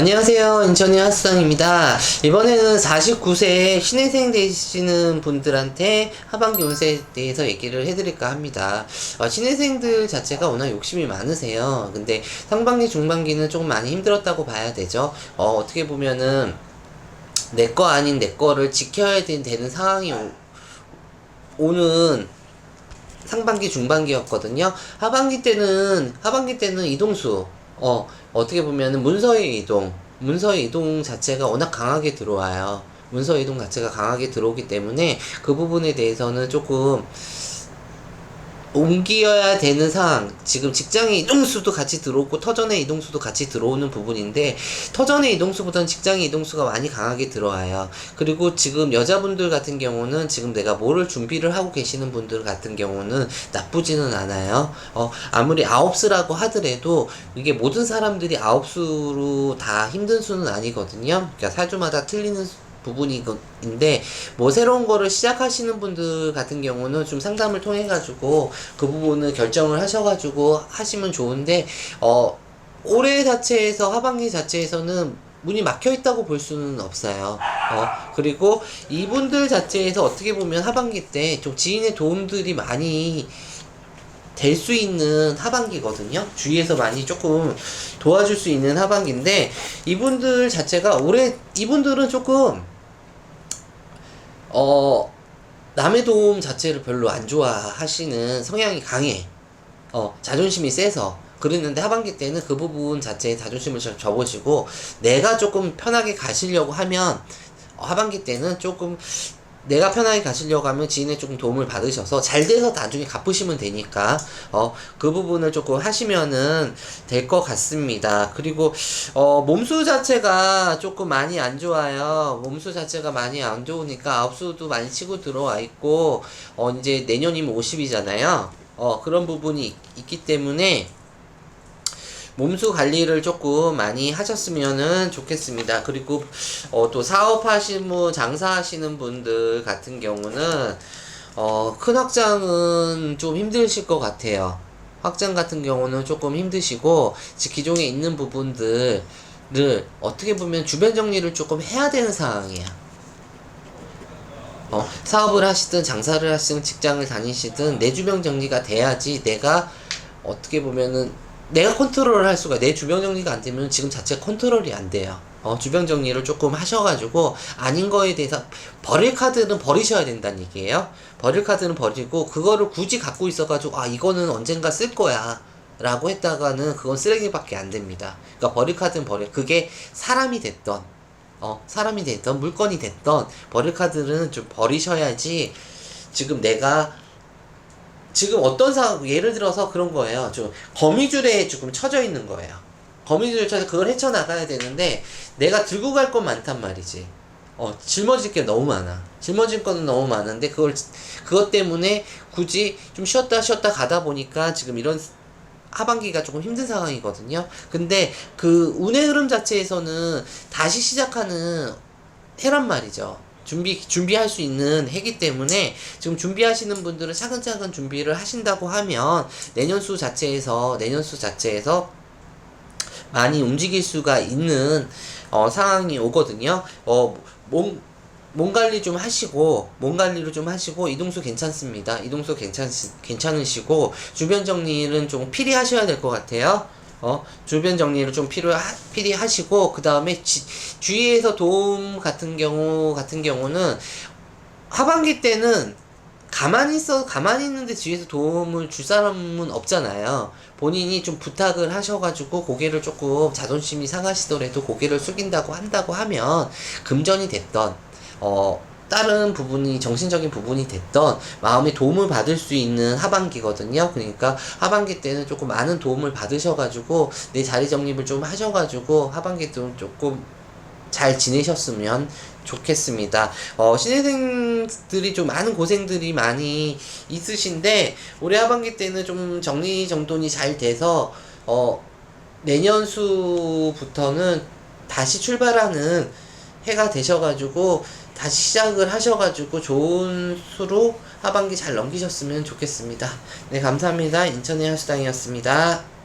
안녕하세요. 인천의 하수상입니다. 이번에는 49세 신혜생 되시는 분들한테 하반기 운세에 대해서 얘기를 해드릴까 합니다. 어, 신혜생들 자체가 워낙 욕심이 많으세요. 근데 상반기, 중반기는 조금 많이 힘들었다고 봐야 되죠. 어, 어떻게 보면은 내 거 아닌 내 거를 지켜야 된- 되는 상황이 오, 오는 상반기 중반기였거든요. 하반기 때는 하반기 때는 이동수 어 어떻게 보면은 문서의 이동 문서의 이동 자체가 워낙 강하게 들어와요. 문서 이동 자체가 강하게 들어오기 때문에 그 부분에 대해서는 조금 옮겨야 되는 상황. 지금 직장의 이동수도 같이 들어오고 터전의 이동수도 같이 들어오는 부분인데 터전의 이동수보다는 직장의 이동수가 많이 강하게 들어와요. 그리고 지금 여자분들 같은 경우는 지금 내가 뭐를 준비를 하고 계시는 분들 같은 경우는 나쁘지는 않아요. 어, 아무리 아홉수라고 하더라도 이게 모든 사람들이 아홉수로 다 힘든 수는 아니거든요. 그러니까 사주마다 틀리는 수- 부분인데 뭐 새로운 거를 시작하시는 분들 같은 경우는 좀 상담을 통해 가지고 그 부분을 결정을 하셔 가지고 하시면 좋은데 어 올해 자체에서 하반기 자체에서는 문이 막혀 있다고 볼 수는 없어요. 어 그리고 이분들 자체에서 어떻게 보면 하반기 때 좀 지인의 도움들이 많이 될 수 있는 하반기거든요. 주위에서 많이 조금 도와줄 수 있는 하반기인데 이분들 자체가 올해 이분들은 조금 어 남의 도움 자체를 별로 안 좋아하시는 성향이 강해. 어 자존심이 세서 그랬는데 하반기 때는 그 부분 자체에 자존심을 좀 접으시고 내가 조금 편하게 가시려고 하면 어, 하반기 때는 조금 내가 편하게 가시려고 하면 지인의 조금 도움을 받으셔서 잘 돼서 나중에 갚으시면 되니까 어 그 부분을 조금 하시면은 될 것 같습니다. 그리고 어 몸수 자체가 조금 많이 안 좋아요. 몸수 자체가 많이 안 좋으니까 아홉수도 많이 치고 들어와 있고 어 이제 내년이면 50이잖아요. 어 그런 부분이 있, 있기 때문에 몸수 관리를 조금 많이 하셨으면은 좋겠습니다. 그리고 어, 또 사업하시는 분, 장사하시는 분들 같은 경우는 어, 큰 확장은 좀 힘드실 것 같아요. 확장 같은 경우는 조금 힘드시고 지- 기존에 있는 부분들을 어떻게 보면 주변 정리를 조금 해야 되는 상황이에요. 어, 사업을 하시든 장사를 하시든 직장을 다니시든 내 주변 정리가 돼야지 내가 어떻게 보면은 내가 컨트롤을 할 수가 내 주변 정리가 안 되면 지금 자체 컨트롤이 안 돼요. 어, 주변 정리를 조금 하셔가지고 아닌 거에 대해서 버릴 카드는 버리셔야 된다는 얘기예요. 버릴 카드는 버리고 그거를 굳이 갖고 있어가지고 아 이거는 언젠가 쓸 거야. 라고 했다가는 그건 쓰레기밖에 안 됩니다. 그러니까 버릴 카드는 버려. 그게 사람이 됐던 어, 사람이 됐던 물건이 됐던 버릴 카드는 좀 버리셔야지 지금 내가 지금 어떤 상황 예를 들어서 그런 거예요. 좀 거미줄에 조금 쳐져 있는 거예요. 거미줄에 쳐서 그걸 헤쳐 나가야 되는데 내가 들고 갈 건 많단 말이지. 어, 짊어질 게 너무 많아. 짊어질 거는 너무 많은데 그걸 그것 때문에 굳이 좀 쉬었다 쉬었다 가다 보니까 지금 이런 하반기가 조금 힘든 상황이거든요. 근데 그 운의 흐름 자체에서는 다시 시작하는 해란 말이죠. 준비 준비할 수 있는 해기 때문에 지금 준비하시는 분들은 차근차근 준비를 하신다고 하면 내년 수 자체에서 내년 수 자체에서 많이 움직일 수가 있는 어, 상황이 오거든요. 어, 몸, 몸 관리 좀 하시고, 몸 관리를 좀 하시고, 이동수 괜찮습니다. 이동수 괜찮, 괜찮으시고, 주변 정리는 좀 필히 하셔야 될 것 같아요. 어, 주변 정리를 좀 필요, 하, 필히 하시고, 그 다음에 주위에서 도움 같은 경우, 같은 경우는 하반기 때는 가만히 있어 가만히 있는데 뒤에서 도움을 줄 사람은 없잖아요. 본인이 좀 부탁을 하셔가지고 고개를 조금 자존심이 상하시더라도 고개를 숙인다고 한다고 하면 금전이 됐던 어 다른 부분이 정신적인 부분이 됐던 마음의 도움을 받을 수 있는 하반기거든요. 그러니까 하반기 때는 조금 많은 도움을 받으셔가지고 내 자리 정립을 좀 하셔가지고 하반기 때는 조금 잘 지내셨으면 좋겠습니다. 어, 신입생들이 좀 많은 고생들이 많이 있으신데, 올해 하반기 때는 좀 정리 정돈이 잘 돼서, 어, 내년 수부터는 다시 출발하는 해가 되셔가지고, 다시 시작을 하셔가지고, 좋은 수로 하반기 잘 넘기셨으면 좋겠습니다. 네, 감사합니다. 인천의 하수당이었습니다.